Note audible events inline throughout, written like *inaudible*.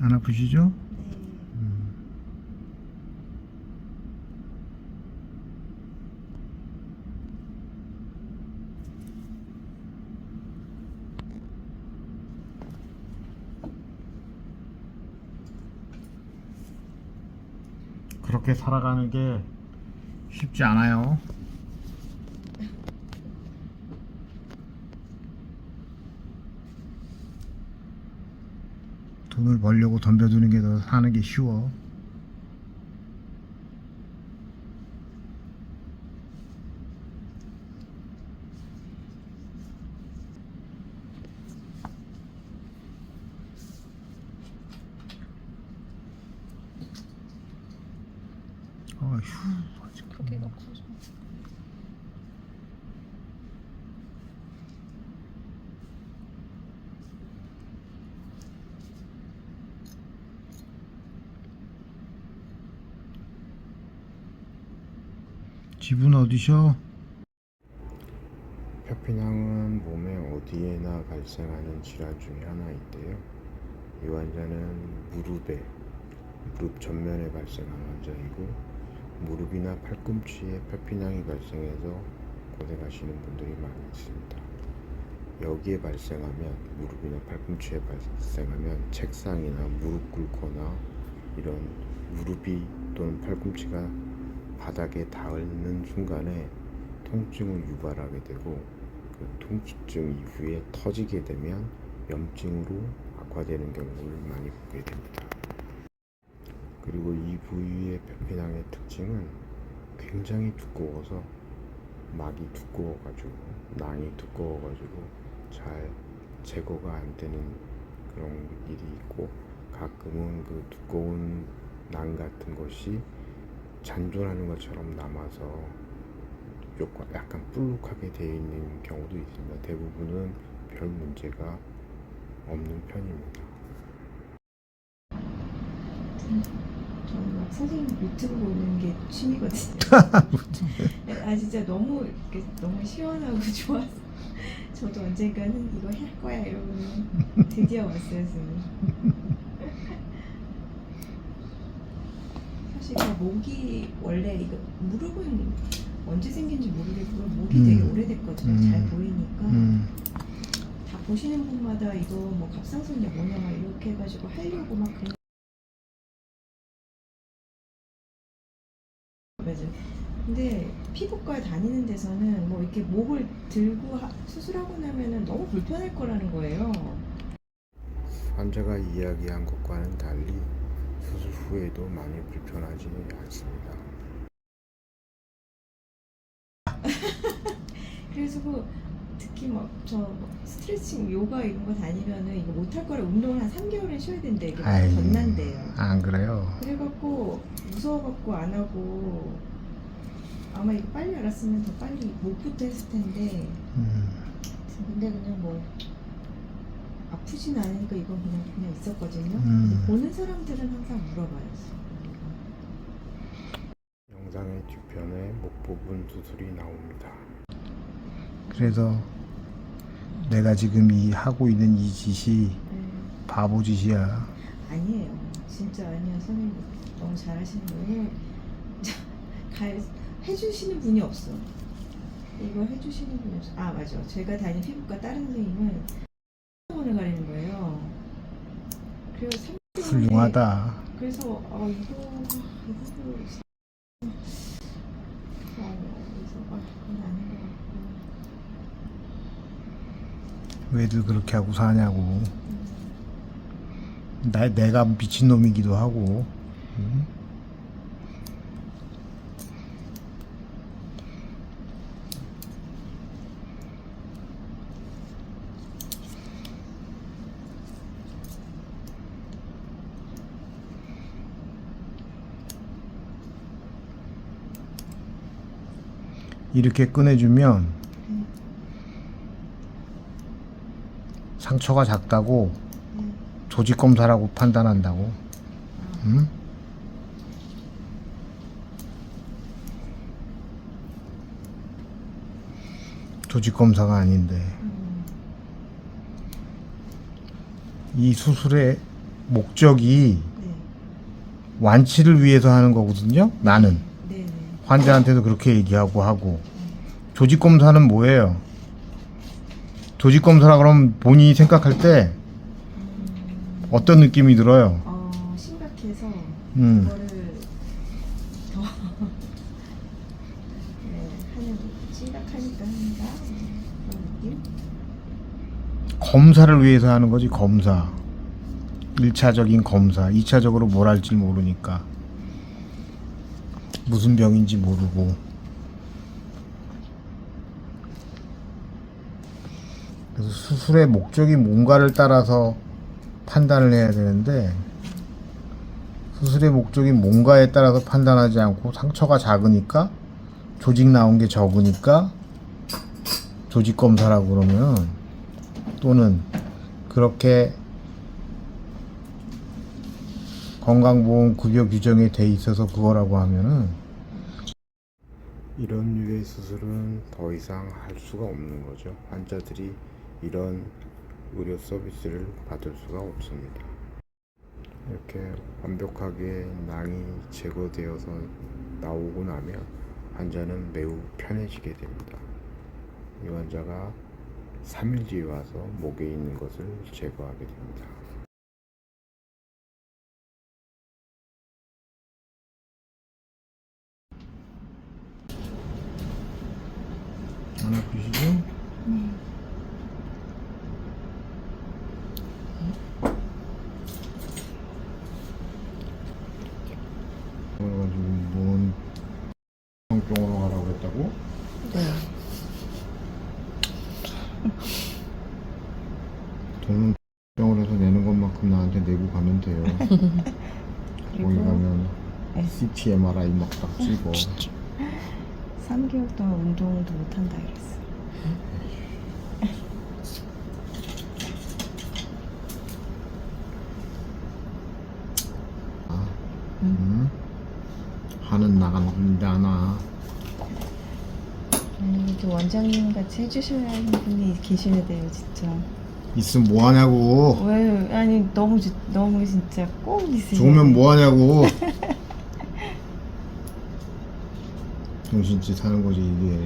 안 아프시죠? 네. 음. 그렇게 살아가는 게 쉽지 않아요. 돈을 벌려고 덤벼두는 게 더 사는 게 쉬워. 어휴, 아직 고개가 커서. 집은 어디셔? 펴피낭은 몸의 어디에나 발생하는 질환 중에 하나인데요. 이 환자는 무릎에, 무릎 전면에 발생한 환자이고, 무릎이나 팔꿈치에 펴피낭이 발생해서 고생하시는 분들이 많이 있습니다. 여기에 발생하면, 무릎이나 팔꿈치에 발생하면 책상이나 무릎 꿇거나 이런 무릎이 또는 팔꿈치가 바닥에 닿는 순간에 통증을 유발하게 되고 그 통증 이후에 터지게 되면 염증으로 악화되는 경우를 많이 보게 됩니다. 그리고 이 부위의 벽피낭의 특징은 굉장히 두꺼워서 막이 두꺼워가지고 낭이 두꺼워가지고 잘 제거가 안 되는 그런 일이 있고 가끔은 그 두꺼운 낭 같은 것이 잔존하는 것처럼 남아서 요과 약간 불룩하게 되어 있는 경우도 있습니다. 대부분은 별 문제가 없는 편입니다. 저는 막 선생님 유튜브 보는 게 취미거든요. *laughs* 아 진짜 너무 이렇게 너무 시원하고 *laughs* 좋아서 저도 언젠가는 이거 할 거야 이러고 드디어 왔어요 선생님. 사실 그 목이 원래 이거 무릎은 언제 생긴지 모르겠고 목이 음. 되게 오래됐거든요. 음. 잘 보이니까 음, 다 보시는 분마다 이거 뭐 갑상선이 뭐냐 막 이렇게 해가지고 하려고 막 맞아. 근데 피부과 다니는 데서는 뭐 이렇게 목을 들고 하- 수술하고 나면은 너무 불편할 거라는 거예요. 환자가 이야기한 것과는 달리 수술 후에도 많이 불편하지 않습니다. *laughs* 그래서 그 특히 막 저 스트레칭, 요가 이런 거 다니면은 이거 못할 거라 운동을 한 3개월은 쉬어야 된대. 이게 막 아이, 건난대요. 안 그래요. 그래갖고 무서워갖고 안 하고 아마 이거 빨리 알았으면 더 빨리 목부터 했을 텐데 음, 근데 그냥 뭐 아프진 않으니까 이건 그냥 그냥 있었거든요. 음. 보는 사람들은 항상 물어봐요. 영상의 뒤편에 목 부분 수술이 나옵니다. 그래서 내가 지금 이 하고 있는 이 짓이 음, 바보 짓이야. 아니에요. 진짜 아니야. 선생님 너무 잘하시는 거예요. *laughs* 가 해주시는 분이 없어. 이거 해주시는 분이 없어. 아 맞아. 제가 다니는 피부과 다른 선생님은 3년을 가리는 거예요. 그래서 3년 훌륭하다. 그래서 아 이거 아 왜들 그렇게 하고 사냐고. 음, 나, 내가 미친놈이기도 하고. 음? 이렇게 꺼내주면 음, 상처가 작다고 음. 조직 검사라고 판단한다고. 응? 조직 검사가 아닌데 음, 이 수술에 목적이 네. 완치를 위해서 하는 거거든요. 나는. 환자한테도 그렇게 얘기하고 하고 조직 검사는 뭐예요? 조직 검사라 그러면 본인이 생각할 때 어떤 느낌이 들어요? 어, 심각해서 음. 그거를 더 *laughs* 네, 하는 심각하니까 한다 그런 느낌? 검사를 위해서 하는 거지 검사 1차적인 검사 2차적으로 뭘 할지 모르니까 무슨 병인지 모르고. 그래서 수술의 목적이 뭔가를 따라서 판단을 해야 되는데 수술의 목적이 뭔가에 따라서 판단하지 않고 상처가 작으니까 조직 나온 게 적으니까 조직 검사라고 그러면 또는 그렇게 건강보험 급여 규정에 돼 있어서 그거라고 하면은 이런 류의 수술은 더 이상 할 수가 없는 거죠. 환자들이 이런 의료 서비스를 받을 수가 없습니다. 이렇게 완벽하게 낭이 제거되어서 나오고 나면 환자는 매우 편해지게 됩니다. 이 환자가 3일 뒤에 와서 목에 있는 것을 제거하게 됩니다. 안 아프시죠? 그래가지고 뭔 병으로 가라고 했다고? 네. 돈은 병원에서 내는 것만큼 나한테 내고 가면 돼요. *laughs* 거기 가면 네. CT, MRI 막 딱 찍어. 3개월 동안 운동도 못한다 그랬어. 아, 음. 하는 나간다 나. 아니 이렇게 원장님 같이 해주셔야 하는 분이 계셔야 돼요 진짜. 있으면 뭐 하냐고. 왜 아니 너무 지- 너무 진짜 꼭 있으세요. 좋으면 뭐 하냐고. *laughs* 병신짓 하는 거지 이게.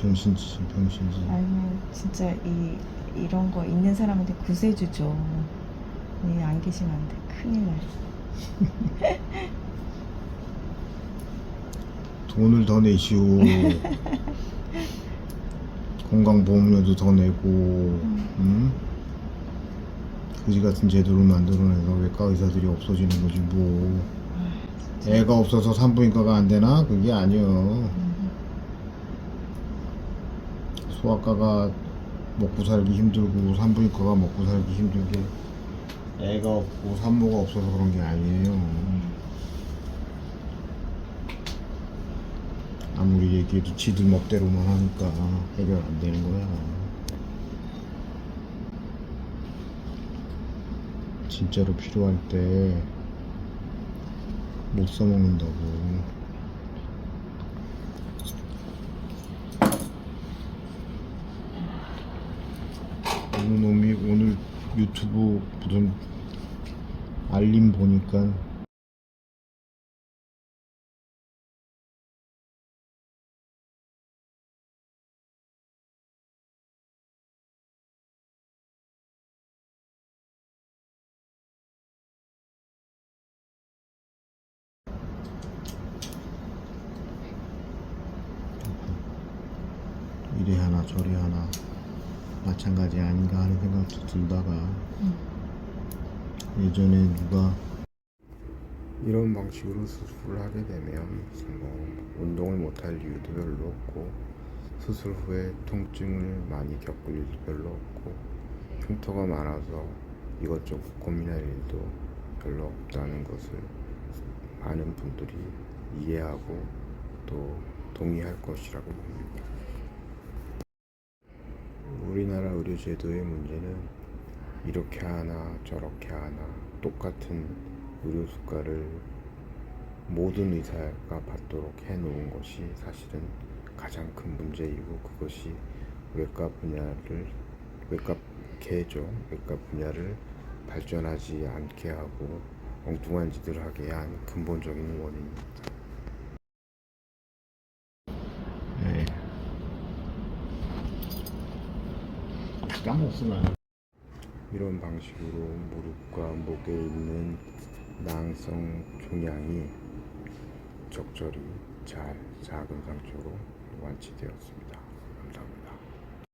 병신짓, 병신짓. 아니면 진짜 이 이런 거 있는 사람한테 구세주죠. 이안 계시면 안 돼. 큰일 날. *laughs* 돈을 더 내시오. *laughs* 건강보험료도 더 내고, 응? 그지 같은 제도를 만들어내서 외과 의사들이 없어지는 거지 뭐. 애가 없어서 산부인과가 안 되나? 그게 아니여. 소아과가 먹고 살기 힘들고 산부인과가 먹고 살기 힘들게 애가 없고 산모가 없어서 그런 게 아니에요. 아무리 얘기해도 지들 멋대로만 하니까 해결 안 되는 거야. 진짜로 필요할 때 못 써먹는다고. 어느 놈이 오늘 유튜브 무슨 알림 보니까 이래 하나 저래 하나 마찬가지 아닌가 하는 생각도 들다가 예전에 누가 이런 방식으로 수술을 하게 되면 뭐 운동을 못할 이유도 별로 없고 수술 후에 통증을 많이 겪을 일도 별로 없고 흉터가 많아서 이것저것 고민할 일도 별로 없다는 것을 많은 분들이 이해하고 또 동의할 것이라고 봅니다. 우리나라 의료제도의 문제는 이렇게 하나 저렇게 하나 똑같은 의료 수가를 모든 의사가 받도록 해놓은 것이 사실은 가장 큰 문제이고 그것이 외과 분야를 외과 개죠. 그러니까 분야를 발전하지 않게 하고 엉뚱한 짓을 하게 한 근본적인 원인입니다. 네. 다 까먹었어 나. 이런 방식으로 무릎과 목에 있는 낭성 종양이 적절히 잘 작은 상처로 완치되었습니다. 감사합니다.